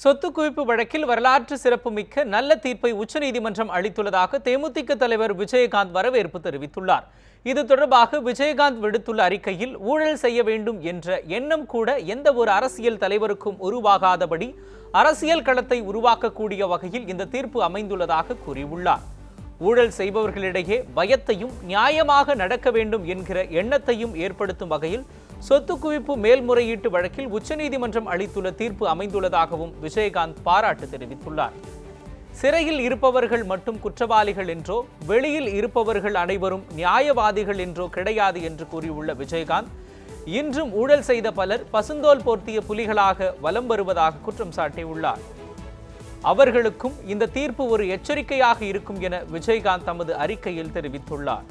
சொத்து குவிப்பு வழக்கில் வரலாற்று சிறப்புமிக்க நல்ல தீர்ப்பை உச்சநீதிமன்றம் அளித்துள்ளதாக தேமுதிக தலைவர் விஜயகாந்த் வரவேற்பு தெரிவித்துள்ளார். இது தொடர்பாக விஜயகாந்த் விடுத்துள்ள அறிக்கையில் ஊழல் செய்ய வேண்டும் என்ற எண்ணம் கூட எந்த ஒரு அரசியல் தலைவருக்கும் உருவாகாதபடி அரசியல் களத்தை உருவாக்கக்கூடிய வகையில் இந்த தீர்ப்பு அமைந்துள்ளதாக கூறியுள்ளார். ஊழல் செய்பவர்களிடையே பயத்தையும் நியாயமாக நடக்க வேண்டும் என்கிற எண்ணத்தையும் ஏற்படுத்தும் வகையில் சொத்து குவிப்பு மேல்முறையீட்டு வழக்கில் உச்சநீதிமன்றம் அளித்துள்ள தீர்ப்பு அமைந்துள்ளதாகவும் விஜயகாந்த் பாராட்டு தெரிவித்துள்ளார். சிறையில் இருப்பவர்கள் மட்டும் குற்றவாளிகள் என்றோ வெளியில் இருப்பவர்கள் அனைவரும் நியாயவாதிகள் என்றோ கிடையாது என்று கூறியுள்ள விஜயகாந்த் இன்றும் ஊழல் செய்த பலர் பசுந்தோல் போர்த்திய புலிகளாக வலம் வருவதாக குற்றம் சாட்டியுள்ளார். அவர்களுக்கும் இந்த தீர்ப்பு ஒரு எச்சரிக்கையாக இருக்கும் என விஜயகாந்த் தமது அறிக்கையில் தெரிவித்துள்ளார்.